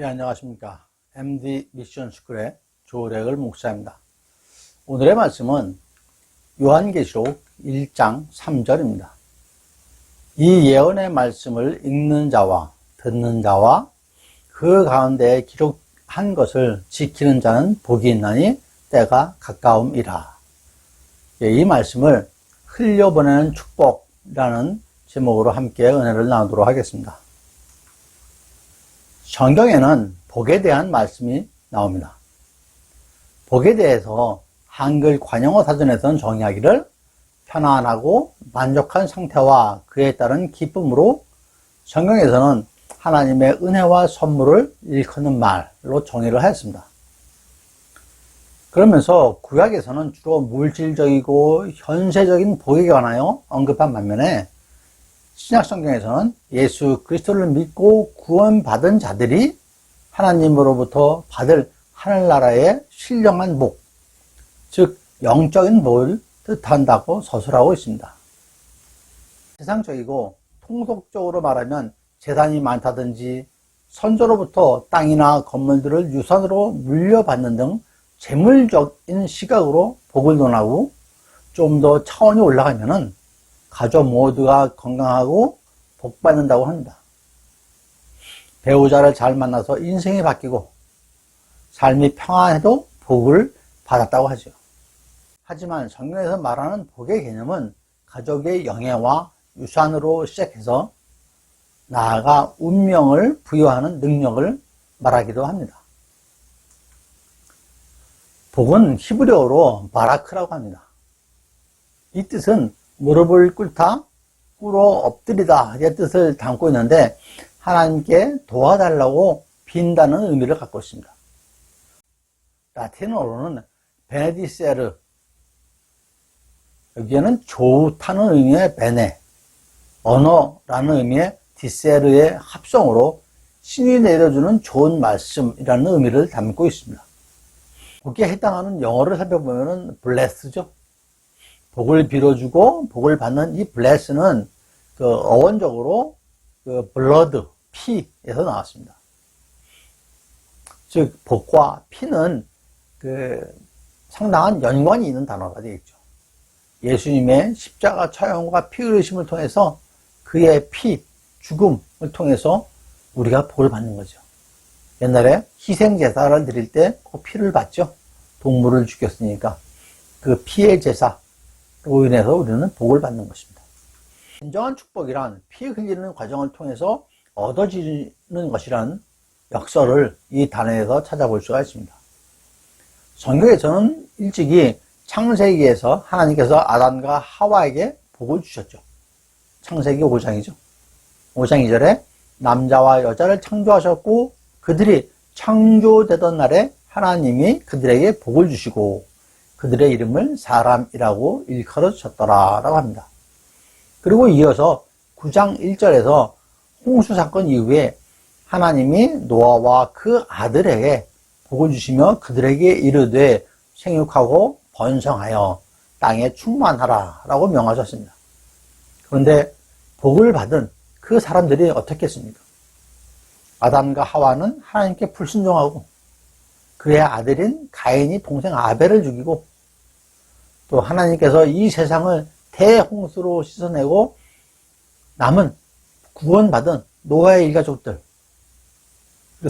예, 안녕하십니까. MD 미션 스쿨의 조렉을 목사입니다. 오늘의 말씀은 요한계시록 1장 3절입니다. 이 예언의 말씀을 읽는 자와 듣는 자와 그 가운데 기록한 것을 지키는 자는 복이 있나니 때가 가까움이라. 예, 이 말씀을 흘려보내는 축복이라는 제목으로 함께 은혜를 나누도록 하겠습니다. 성경에는 복에 대한 말씀이 나옵니다. 복에 대해서 한글 관영어 사전에서는 정의하기를 편안하고 만족한 상태와 그에 따른 기쁨으로 성경에서는 하나님의 은혜와 선물을 일컫는 말로 정의를 하였습니다. 그러면서 구약에서는 주로 물질적이고 현세적인 복에 관하여 언급한 반면에 신약 성경에서는 예수 그리스도를 믿고 구원받은 자들이 하나님으로부터 받을 하늘나라의 신령한 복, 즉 영적인 복을 뜻한다고 서술하고 있습니다. 세상적이고 통속적으로 말하면 재산이 많다든지 선조로부터 땅이나 건물들을 유산으로 물려받는 등 재물적인 시각으로 복을 논하고 좀 더 차원이 올라가면은 가족 모두가 건강하고 복 받는다고 합니다. 배우자를 잘 만나서 인생이 바뀌고 삶이 평안해도 복을 받았다고 하죠. 하지만 성경에서 말하는 복의 개념은 가족의 영예와 유산으로 시작해서 나아가 운명을 부여하는 능력을 말하기도 합니다. 복은 히브리어로 바라크라고 합니다. 이 뜻은 무릎을 꿇다, 꿇어 엎드리다 이 뜻을 담고 있는데 하나님께 도와달라고 빈다는 의미를 갖고 있습니다. 라틴어로는 베네디세르 여기에는 좋다는 의미의 베네 언어라는 의미의 디세르의 합성으로 신이 내려주는 좋은 말씀이라는 의미를 담고 있습니다. 거기에 해당하는 영어를 살펴보면 블레스죠. 복을 빌어주고 복을 받는 이 bless는 그 어원적으로 그 blood, 피에서 나왔습니다. 즉, 복과 피는 그 상당한 연관이 있는 단어가 되겠죠. 예수님의 십자가 처형과 피 흘리심을 통해서 그의 피, 죽음을 통해서 우리가 복을 받는 거죠. 옛날에 희생제사를 드릴 때 그 피를 받죠. 동물을 죽였으니까. 그 피의 제사, 로 인해서 우리는 복을 받는 것입니다. 진정한 축복이란 피 흘리는 과정을 통해서 얻어지는 것이란 역설을 이 단어에서 찾아볼 수가 있습니다. 성경에서는 일찍이 창세기에서 하나님께서 아담과 하와에게 복을 주셨죠. 창세기 5장이죠. 5장 2절에 남자와 여자를 창조하셨고 그들이 창조되던 날에 하나님이 그들에게 복을 주시고 그들의 이름을 사람이라고 일컬어 주셨더라라고 합니다. 그리고 이어서 9장 1절에서 홍수 사건 이후에 하나님이 노아와 그 아들에게 복을 주시며 그들에게 이르되 생육하고 번성하여 땅에 충만하라 라고 명하셨습니다. 그런데 복을 받은 그 사람들이 어떻게 했습니까? 아담과 하와는 하나님께 불순종하고 그의 아들인 가인이 동생 아벨을 죽이고 또 하나님께서 이 세상을 대홍수로 씻어내고 남은 구원받은 노아의 일가족들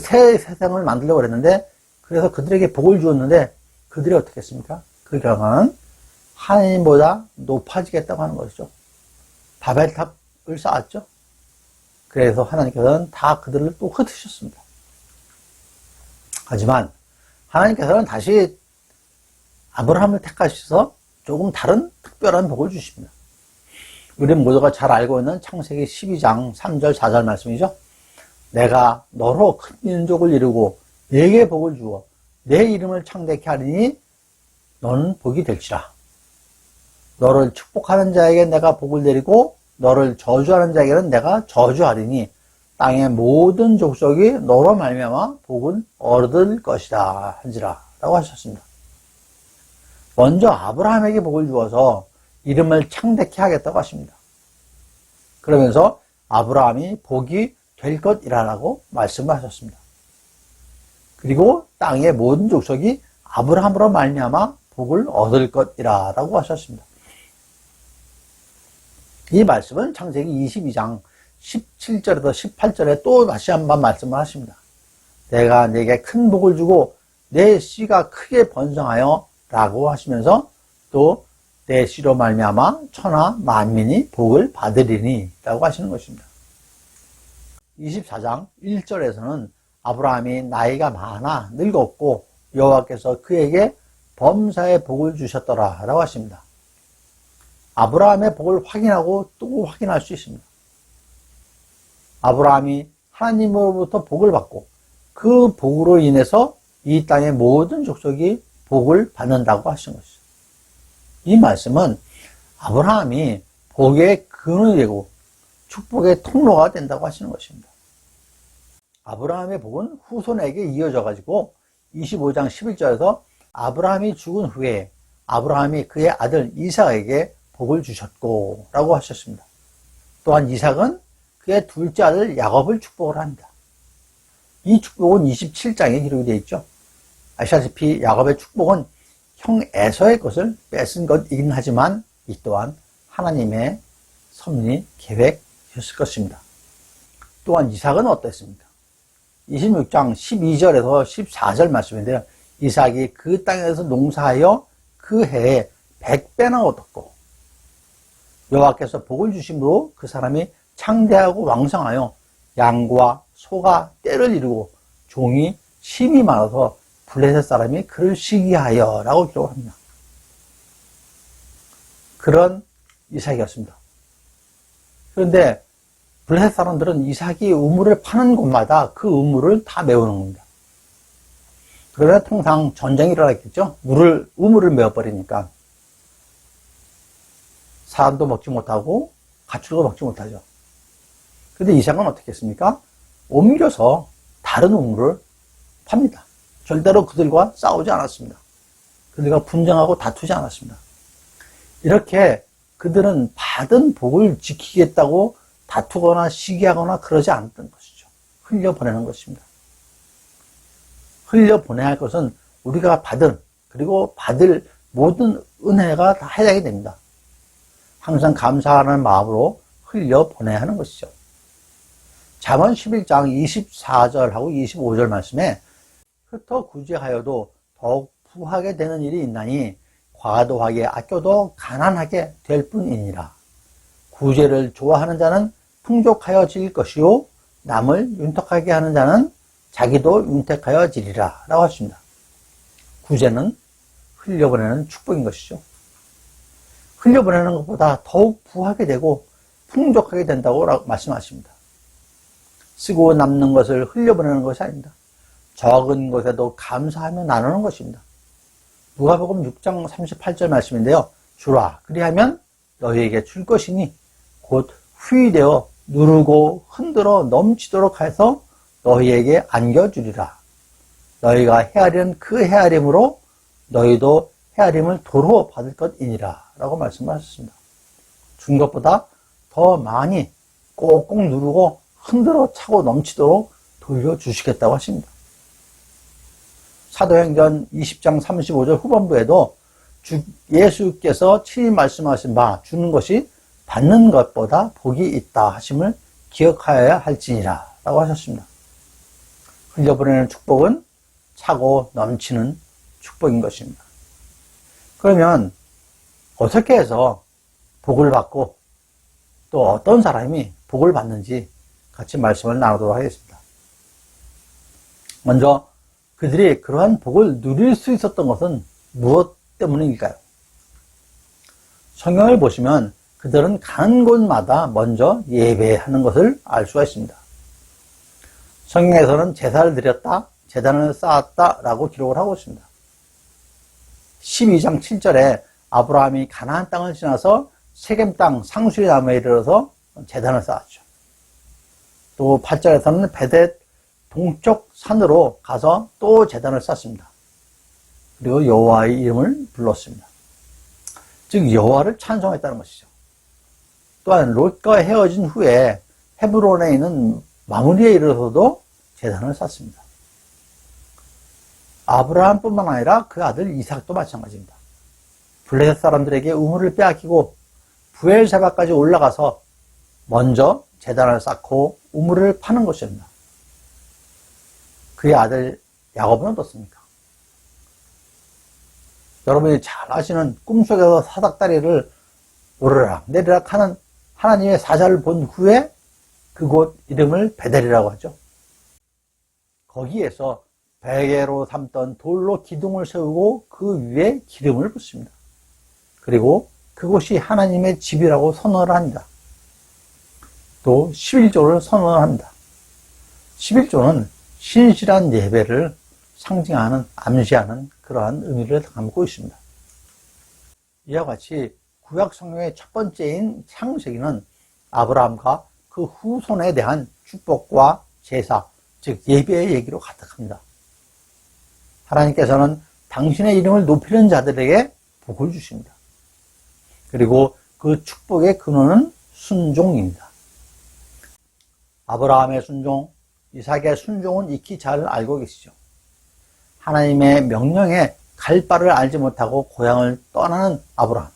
새 세상을 만들려고 그랬는데 그래서 그들에게 복을 주었는데 그들이 어떻게 했습니까? 그 결과는 하나님보다 높아지겠다고 하는 것이죠. 바벨탑을 쌓았죠. 그래서 하나님께서는 다 그들을 또 흩으셨습니다. 하지만 하나님께서는 다시 아브라함을 택하셔서 조금 다른 특별한 복을 주십니다. 우리 모두가 잘 알고 있는 창세기 12장 3절 4절 말씀이죠. 내가 너로 큰 민족을 이루고 내게 복을 주어 내 이름을 창대케 하리니 너는 복이 될지라. 너를 축복하는 자에게 내가 복을 내리고 너를 저주하는 자에게는 내가 저주하리니 땅의 모든 족속이 너로 말미암아 복을 얻을 것이다 한지라 라고 하셨습니다. 먼저 아브라함에게 복을 주어서 이름을 창대케 하겠다고 하십니다. 그러면서 아브라함이 복이 될 것이라고 말씀을 하셨습니다. 그리고 땅의 모든 족속이 아브라함으로 말미암아 복을 얻을 것이라라고 하셨습니다. 이 말씀은 창세기 22장 17절에서 18절에 또 다시 한 번 말씀을 하십니다. 내가 내게 큰 복을 주고 내 씨가 크게 번성하여 라고 하시면서 또 내 씨로 말미암아 천하 만민이 복을 받으리니 라고 하시는 것입니다. 24장 1절에서는 아브라함이 나이가 많아 늙었고 여호와께서 그에게 범사의 복을 주셨더라 라고 하십니다. 아브라함의 복을 확인하고 또 확인할 수 있습니다. 아브라함이 하나님으로부터 복을 받고 그 복으로 인해서 이 땅의 모든 족속이 복을 받는다고 하신 것이죠. 이 말씀은 아브라함이 복의 근원이 되고 축복의 통로가 된다고 하시는 것입니다. 아브라함의 복은 후손에게 이어져 가지고 25장 11절에서 아브라함이 죽은 후에 아브라함이 그의 아들 이삭에게 복을 주셨고 라고 하셨습니다. 또한 이삭은 그의 둘째 아들 야곱을 축복을 합니다. 이 축복은 27장에 기록이 되어 있죠. 아시다시피 야곱의 축복은 형 에서의 것을 뺏은 것이긴 하지만 이 또한 하나님의 섭리 계획이었을 것입니다. 또한 이삭은 어땠습니까? 26장 12절에서 14절 말씀인데요. 이삭이 그 땅에서 농사하여 그 해에 100배나 얻었고 여호와께서 복을 주심으로 그 사람이 창대하고 왕성하여 양과 소가 때를 이루고 종이 심이 많아서 블레셋 사람이 그를 시기하여 라고 기록을 합니다. 그런 이삭이었습니다. 그런데 블레셋 사람들은 이삭이 우물을 파는 곳마다 그 우물을 다 메우는 겁니다. 그러면 통상 전쟁이 일어났겠죠? 물을, 우물을 메워버리니까. 사람도 먹지 못하고, 가축도 먹지 못하죠. 근데 이삭은 어떻게 했습니까? 옮겨서 다른 우물을 팝니다. 절대로 그들과 싸우지 않았습니다. 그들과 분쟁하고 다투지 않았습니다. 이렇게 그들은 받은 복을 지키겠다고 다투거나 시기하거나 그러지 않았던 것이죠. 흘려보내는 것입니다. 흘려보내야 할 것은 우리가 받은 그리고 받을 모든 은혜가 다 해당이 됩니다. 항상 감사하는 마음으로 흘려보내야 하는 것이죠. 잠언 11장 24절하고 25절 말씀에 흩어 구제하여도 더욱 부하게 되는 일이 있나니 과도하게 아껴도 가난하게 될 뿐이니라. 구제를 좋아하는 자는 풍족하여질 것이요 남을 윤택하게 하는 자는 자기도 윤택하여지리라 라고 하십니다. 구제는 흘려보내는 축복인 것이죠. 흘려보내는 것보다 더욱 부하게 되고 풍족하게 된다고 말씀하십니다. 쓰고 남는 것을 흘려보내는 것이 아닙니다. 적은 것에도 감사하며 나누는 것입니다. 누가복음 6장 38절 말씀인데요. 주라 그리하면 너희에게 줄 것이니 곧 후이되어 누르고 흔들어 넘치도록 해서 너희에게 안겨주리라. 너희가 헤아리는 그 헤아림으로 너희도 헤아림을 도로 받을 것이니라. 라고 말씀하셨습니다. 준 것보다 더 많이 꼭꼭 누르고 흔들어 차고 넘치도록 돌려주시겠다고 하십니다. 사도행전 20장 35절 후반부에도 주 예수께서 친히 말씀하신 바 주는 것이 받는 것보다 복이 있다 하심을 기억하여야 할지니라 라고 하셨습니다. 흘려보내는 축복은 차고 넘치는 축복인 것입니다. 그러면 어떻게 해서 복을 받고 또 어떤 사람이 복을 받는지 같이 말씀을 나누도록 하겠습니다. 먼저 그들이 그러한 복을 누릴 수 있었던 것은 무엇 때문일까요? 성경을 보시면 그들은 가는 곳마다 먼저 예배하는 것을 알 수가 있습니다. 성경에서는 제사를 드렸다, 재단을 쌓았다 라고 기록을 하고 있습니다. 12장 7절에 아브라함이 가나안 땅을 지나서 세겜 땅 상수리 나무에 이르러서 재단을 쌓았죠. 또 8절에서는 베댓 동쪽 산으로 가서 또 재단을 쌓습니다. 그리고 여호와의 이름을 불렀습니다. 즉 여호와를 찬송했다는 것이죠. 또한 롯과 헤어진 후에 헤브론에 있는 마무리에 이르러서도 재단을 쌓습니다. 아브라함뿐만 아니라 그 아들 이삭도 마찬가지입니다. 블레셋 사람들에게 우물을 빼앗기고 부엘사바까지 올라가서 먼저 재단을 쌓고 우물을 파는 것입니다. 그의 아들 야곱은 어떻습니까? 여러분이 잘 아시는 꿈속에서 사닥다리를 오르락 내리락 하는 하나님의 사자를 본 후에 그곳 이름을 베델이라고 하죠. 거기에서 베개로 삼던 돌로 기둥을 세우고 그 위에 기름을 붓습니다. 그리고 그곳이 하나님의 집이라고 선언을 합니다. 또 11조를 선언을 합니다. 11조는 신실한 예배를 상징하는, 암시하는 그러한 의미를 담고 있습니다. 이와 같이 구약 성경의 첫 번째인 창세기는 아브라함과 그 후손에 대한 축복과 제사, 즉 예배의 얘기로 가득합니다. 하나님께서는 당신의 이름을 높이는 자들에게 복을 주십니다. 그리고 그 축복의 근원은 순종입니다. 아브라함의 순종, 이삭의 순종은 익히 잘 알고 계시죠. 하나님의 명령에 갈 바를 알지 못하고 고향을 떠나는 아브라함.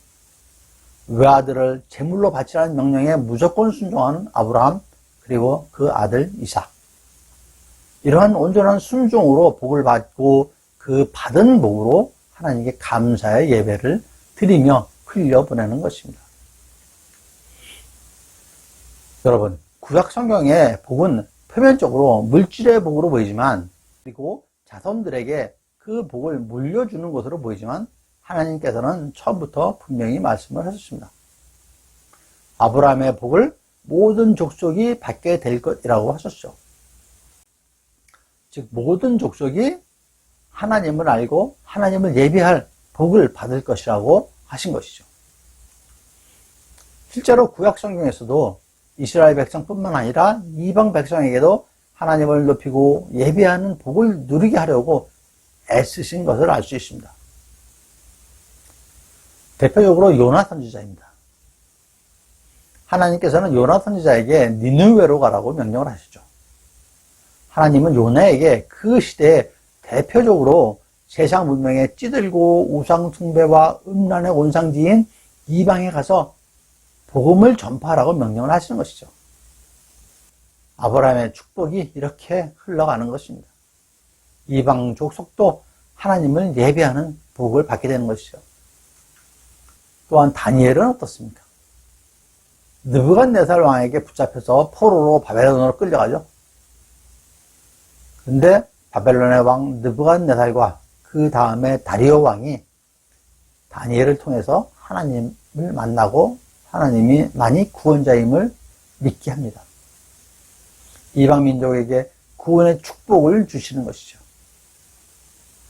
외아들을 제물로 바치라는 명령에 무조건 순종하는 아브라함, 그리고 그 아들 이삭. 이러한 온전한 순종으로 복을 받고 그 받은 복으로 하나님께 감사의 예배를 드리며 흘려보내는 것입니다. 여러분, 구약 성경의 복은 표면적으로 물질의 복으로 보이지만, 그리고 자손들에게 그 복을 물려주는 것으로 보이지만, 하나님께서는 처음부터 분명히 말씀을 하셨습니다. 아브라함의 복을 모든 족속이 받게 될 것이라고 하셨죠. 즉, 모든 족속이 하나님을 알고 하나님을 예비할 복을 받을 것이라고 하신 것이죠. 실제로 구약 성경에서도 이스라엘 백성뿐만 아니라 이방 백성에게도 하나님을 높이고 예배하는 복을 누리게 하려고 애쓰신 것을 알 수 있습니다. 대표적으로 요나 선지자입니다. 하나님께서는 요나 선지자에게 니느웨로 가라고 명령을 하시죠. 하나님은 요나에게 그 시대에 대표적으로 세상 문명에 찌들고 우상 숭배와 음란의 온상지인 이방에 가서 복음을 전파하라고 명령을 하시는 것이죠. 아브라함의 축복이 이렇게 흘러가는 것입니다. 이방 족 속도 하나님을 예배하는 복을 받게 되는 것이죠. 또한 다니엘은 어떻습니까? 느부갓네살 왕에게 붙잡혀서 포로로 바벨론으로 끌려가죠. 그런데 바벨론의 왕 느부갓네살과 그 다음에 다리오 왕이 다니엘을 통해서 하나님을 만나고 하나님이 만이 구원자임을 믿게 합니다. 이방 민족에게 구원의 축복을 주시는 것이죠.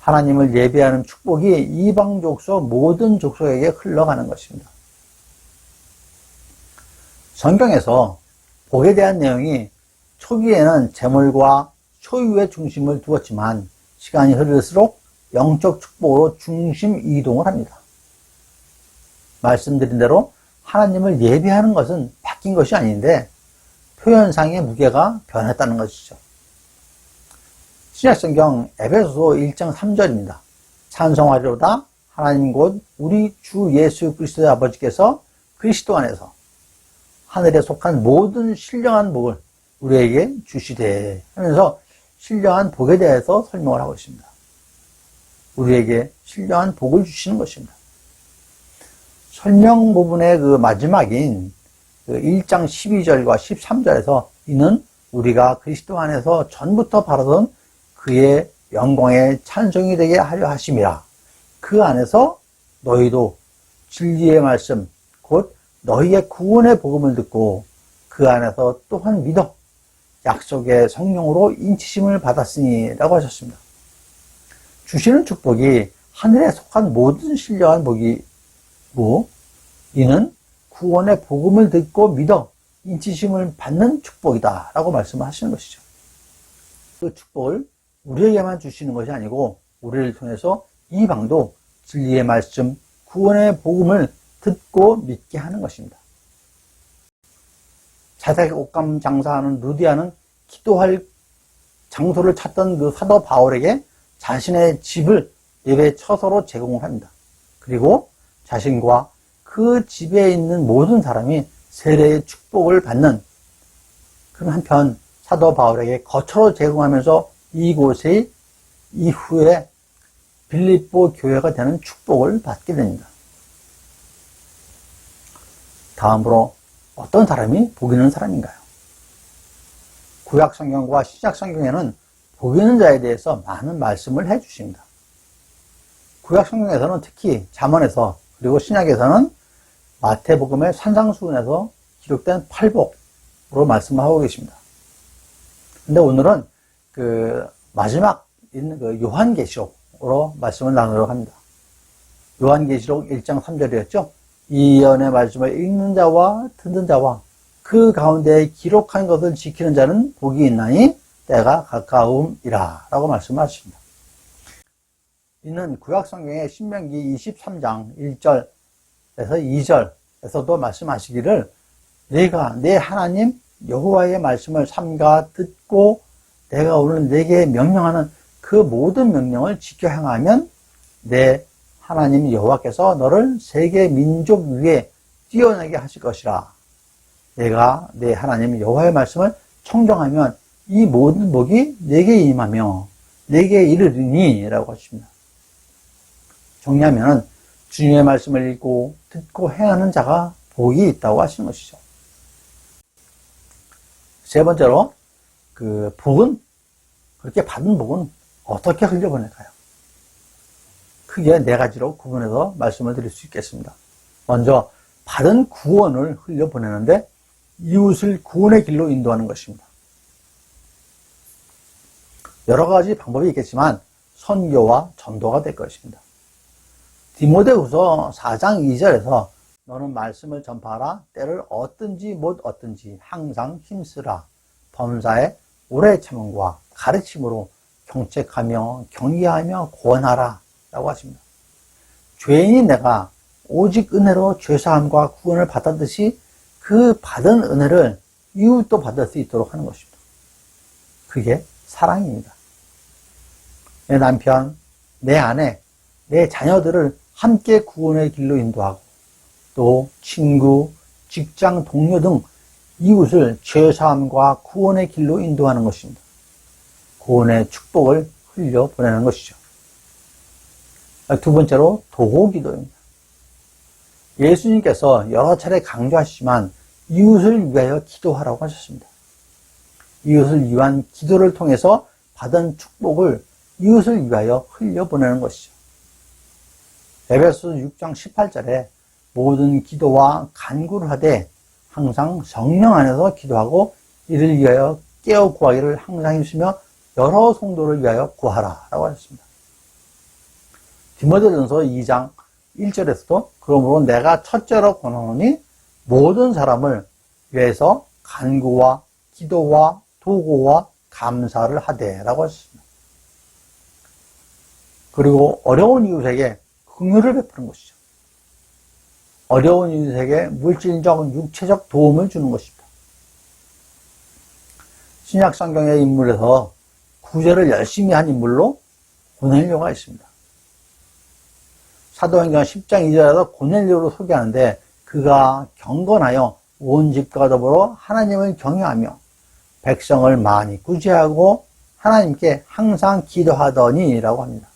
하나님을 예배하는 축복이 이방 족속 모든 족속에게 흘러가는 것입니다. 성경에서 복에 대한 내용이 초기에는 재물과 소유의 중심을 두었지만 시간이 흐를수록 영적 축복으로 중심 이동을 합니다. 말씀드린 대로 하나님을 예배하는 것은 바뀐 것이 아닌데 표현상의 무게가 변했다는 것이죠. 신약성경 에베소서 1장 3절입니다. 찬송하리로다 하나님 곧 우리 주 예수 그리스도의 아버지께서 그리스도 안에서 하늘에 속한 모든 신령한 복을 우리에게 주시되 하면서 신령한 복에 대해서 설명을 하고 있습니다. 우리에게 신령한 복을 주시는 것입니다. 설명 부분의 그 마지막인 그 1장 12절과 13절에서 이는 우리가 그리스도 안에서 전부터 바라던 그의 영광의 찬송이 되게 하려 하심이라. 그 안에서 너희도 진리의 말씀, 곧 너희의 구원의 복음을 듣고 그 안에서 또한 믿어 약속의 성령으로 인치심을 받았으니 라고 하셨습니다. 주시는 축복이 하늘에 속한 모든 신령한 복이 고 이는 구원의 복음을 듣고 믿어 인치심을 받는 축복이다 라고 말씀을 하시는 것이죠. 그 축복을 우리에게만 주시는 것이 아니고 우리를 통해서 이방도 진리의 말씀, 구원의 복음을 듣고 믿게 하는 것입니다. 자색 옷감 장사하는 루디아는 기도할 장소를 찾던 그 사도 바울에게 자신의 집을 예배 처소로 제공을 합니다. 그리고 자신과 그 집에 있는 모든 사람이 세례의 축복을 받는 그런 한편 사도 바울에게 거처로 제공하면서 이곳의 이후에 빌립보 교회가 되는 축복을 받게 됩니다. 다음으로 어떤 사람이 복 있는 사람인가요? 구약 성경과 신약 성경에는 복 있는 자에 대해서 많은 말씀을 해 주십니다. 구약 성경에서는 특히 잠언에서 그리고 신약에서는 마태복음의 산상수훈에서 기록된 팔복으로 말씀하고 계십니다. 근데 오늘은 그 마지막 있는 그 요한계시록으로 말씀을 나누려고 합니다. 요한계시록 1장 3절이었죠. 이 예언의 말씀을 읽는 자와 듣는 자와 그 가운데 기록한 것을 지키는 자는 복이 있나니 때가 가까움이라 라고 말씀하십니다. 이는 구약성경의 신명기 23장 1절에서 2절에서도 말씀하시기를 내가 내 하나님 여호와의 말씀을 삼가 듣고 내가 오늘 내게 명령하는 그 모든 명령을 지켜 행하면 내 하나님 여호와께서 너를 세계 민족 위에 뛰어나게 하실 것이라. 내가 내 하나님 여호와의 말씀을 청정하면 이 모든 복이 내게 임하며 내게 이르리니라고 하십니다. 정리하면 주님의 말씀을 읽고 듣고 행하는 자가 복이 있다고 하시는 것이죠. 세 번째로 그 복은 그렇게 받은 복은 어떻게 흘려보낼까요? 크게 네 가지로 구분해서 말씀을 드릴 수 있겠습니다. 먼저 받은 구원을 흘려보내는데 이웃을 구원의 길로 인도하는 것입니다. 여러 가지 방법이 있겠지만 선교와 전도가 될 것입니다. 디모데후서 4장 2절에서 너는 말씀을 전파하라 때를 얻든지 못 얻든지 항상 힘쓰라 범사에 오래 참음과 가르침으로 경책하며 경계하며 구원하라 라고 하십니다. 죄인이 내가 오직 은혜로 죄사함과 구원을 받았듯이 그 받은 은혜를 이웃도 받을 수 있도록 하는 것입니다. 그게 사랑입니다. 내 남편, 내 아내, 내 자녀들을 함께 구원의 길로 인도하고 또 친구, 직장 동료 등 이웃을 죄사함과 구원의 길로 인도하는 것입니다. 구원의 축복을 흘려 보내는 것이죠. 두 번째로 도고 기도입니다. 예수님께서 여러 차례 강조하시지만 이웃을 위하여 기도하라고 하셨습니다. 이웃을 위한 기도를 통해서 받은 축복을 이웃을 위하여 흘려 보내는 것이죠. 에베소 6장 18절에 모든 기도와 간구를 하되 항상 성령 안에서 기도하고 이를 위하여 깨어 구하기를 항상 힘쓰며 여러 성도를 위하여 구하라 라고 하셨습니다. 디모데전서 2장 1절에서도 그러므로 내가 첫째로 권하노니 모든 사람을 위해서 간구와 기도와 도구와 감사를 하되 라고 하셨습니다. 그리고 어려운 이웃에게 긍휼을 베푸는 것이죠. 어려운 이웃에게 물질적, 육체적 도움을 주는 것입니다. 신약 성경의 인물에서 구제를 열심히 한 인물로 고넬료가 있습니다. 사도행전 10장 2절에서 고넬료로 소개하는데 그가 경건하여 온 집과 더불어 하나님을 경외하며 백성을 많이 구제하고 하나님께 항상 기도하더니라고 합니다.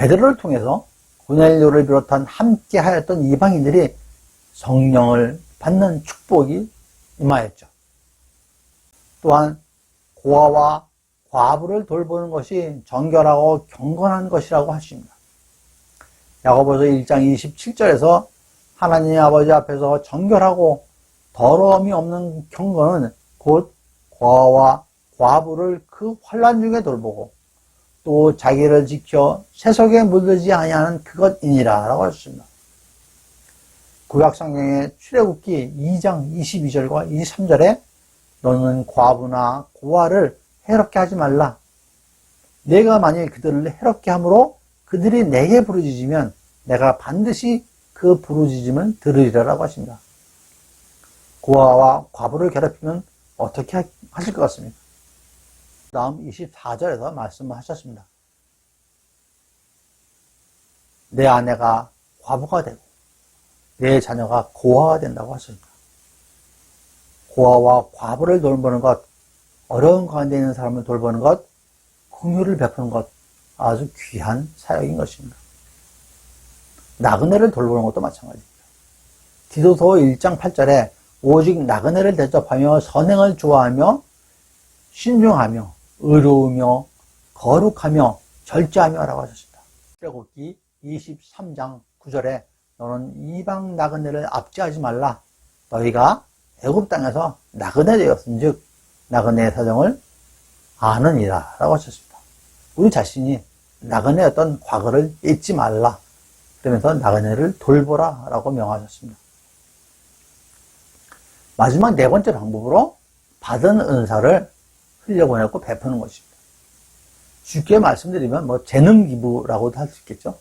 베드로를 통해서 고넬료를 비롯한 함께 하였던 이방인들이 성령을 받는 축복이 임하였죠. 또한 고아와 과부를 돌보는 것이 정결하고 경건한 것이라고 하십니다. 야고보서 1장 27절에서 하나님 아버지 앞에서 정결하고 더러움이 없는 경건은 곧 고아와 과부를 그 환란 중에 돌보고 또 자기를 지켜 세속에 물들지 아니하는 그것이니라 라고 하셨습니다. 구약성경의 출애굽기 2장 22절과 23절에 너는 과부나 고아를 해롭게 하지 말라. 내가 만일 그들을 해롭게 함으로 그들이 내게 부르짖으면 내가 반드시 그 부르짖음을 들으리라고 하십니다. 고아와 과부를 괴롭히면 어떻게 하실 것 같습니까? 다음 24절에서 말씀을 하셨습니다. 내 아내가 과부가 되고 내 자녀가 고아가 된다고 하셨습니다. 고아와 과부를 돌보는 것, 어려운 가운데 있는 사람을 돌보는 것, 긍휼을 베푸는 것 아주 귀한 사역인 것입니다. 나그네를 돌보는 것도 마찬가지입니다. 디도서 1장 8절에 오직 나그네를 대접하며 선행을 좋아하며 신중하며 의로우며 거룩하며 절제하며 라고 하셨습니다. 출애굽기 23장 9절에 너는 이방 나그네를 압제하지 말라. 너희가 애굽 땅에서 나그네 되었은즉 나그네의 사정을 아느니라 라고 하셨습니다. 우리 자신이 나그네였던 과거를 잊지 말라. 그러면서 나그네를 돌보라 라고 명하셨습니다. 마지막 네 번째 방법으로 받은 은사를 흘려보내고 베푸는 것입니다. 쉽게 말씀드리면 뭐 재능 기부라고도 할 수 있겠죠.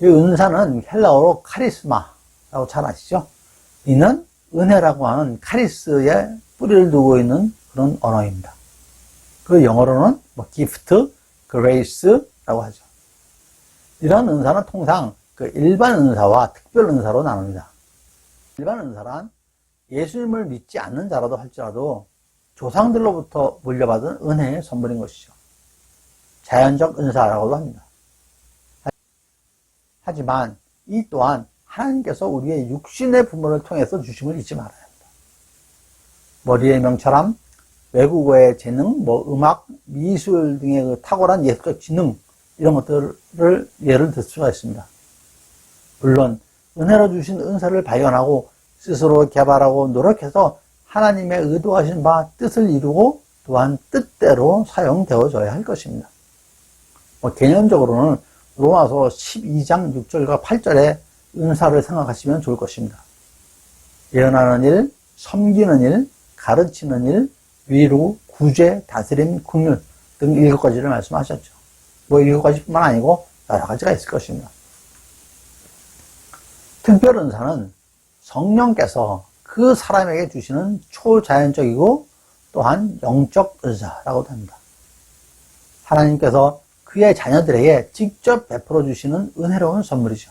이 은사는 헬라어로 카리스마라고 잘 아시죠? 이는 은혜라고 하는 카리스에 뿌리를 두고 있는 그런 언어입니다. 그 영어로는 뭐 gift, grace라고 하죠. 이러한 은사는 통상 그 일반 은사와 특별 은사로 나눕니다. 일반 은사란 예수님을 믿지 않는 자라도 할지라도 조상들로부터 물려받은 은혜의 선물인 것이죠. 자연적 은사라고도 합니다. 하지만 이 또한 하나님께서 우리의 육신의 부모를 통해서 주심을 잊지 말아야 합니다. 머리의 명철함, 외국어의 재능, 뭐 음악, 미술 등의 그 탁월한 예술적 지능 이런 것들을 예를 들 수가 있습니다. 물론 은혜로 주신 은사를 발견하고 스스로 개발하고 노력해서 하나님의 의도하신 바 뜻을 이루고 또한 뜻대로 사용되어져야 할 것입니다. 뭐 개념적으로는 로마서 12장 6절과 8절의 은사를 생각하시면 좋을 것입니다. 예언하는 일, 섬기는 일, 가르치는 일, 위로, 구제, 다스림, 국률 등 일곱 가지를 말씀하셨죠. 뭐 일곱 가지뿐만 아니고 여러 가지가 있을 것입니다. 특별 은사는 성령께서 그 사람에게 주시는 초자연적이고 또한 영적 은사라고도 합니다. 하나님께서 그의 자녀들에게 직접 베풀어 주시는 은혜로운 선물이죠.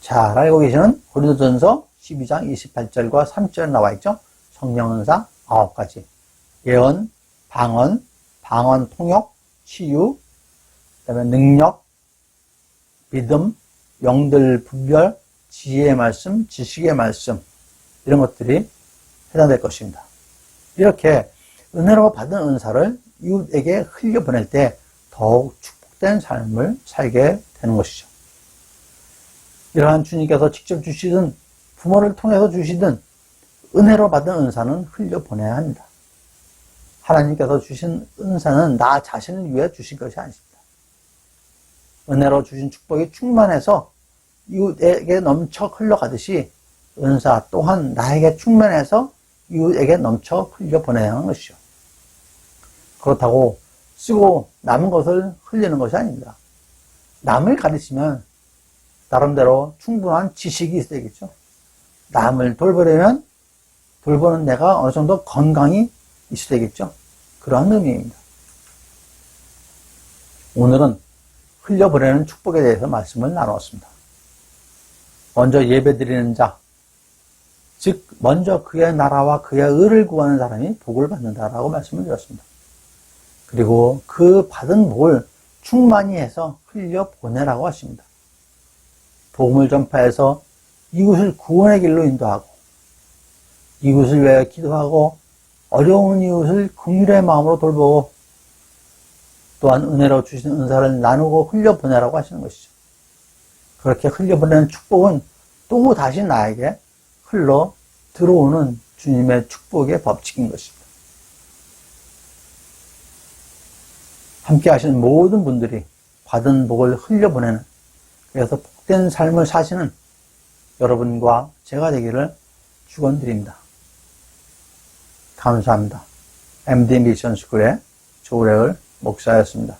잘 알고 계시는 고린도전서 12장 28절과 3절 나와 있죠. 성령 은사 9가지. 예언, 방언, 방언 통역, 치유, 그다음에 능력, 믿음, 영들 분별, 지혜의 말씀, 지식의 말씀 이런 것들이 해당될 것입니다. 이렇게 은혜로 받은 은사를 이웃에게 흘려 보낼 때 더욱 축복된 삶을 살게 되는 것이죠. 이러한 주님께서 직접 주시든 부모를 통해서 주시든 은혜로 받은 은사는 흘려 보내야 합니다. 하나님께서 주신 은사는 나 자신을 위해 주신 것이 아닙니다. 은혜로 주신 축복이 충만해서 이웃에게 넘쳐 흘러가듯이 은사 또한 나에게 충만해서 이웃에게 넘쳐 흘려 보내야 하는 것이죠. 그렇다고 쓰고 남은 것을 흘리는 것이 아닙니다. 남을 가르치면 나름대로 충분한 지식이 있어야 되겠죠. 남을 돌보려면 돌보는 내가 어느 정도 건강이 있어야 되겠죠. 그러한 의미입니다. 오늘은 흘려보내는 축복에 대해서 말씀을 나누었습니다. 먼저 예배 드리는 자, 즉 먼저 그의 나라와 그의 의를 구하는 사람이 복을 받는다라고 말씀을 드렸습니다. 그리고 그 받은 복을 충만히 해서 흘려 보내라고 하십니다. 복음을 전파해서 이웃을 구원의 길로 인도하고 이웃을 위하여 기도하고 어려운 이웃을 긍휼의 마음으로 돌보고 또한 은혜로 주신 은사를 나누고 흘려보내라고 하시는 것이죠. 그렇게 흘려보내는 축복은 또 다시 나에게 흘러 들어오는 주님의 축복의 법칙인 것입니다. 함께 하시는 모든 분들이 받은 복을 흘려보내는 그래서 복된 삶을 사시는 여러분과 제가 되기를 축원드립니다. 감사합니다. MD 미션 스쿨의 조래을 목사였습니다.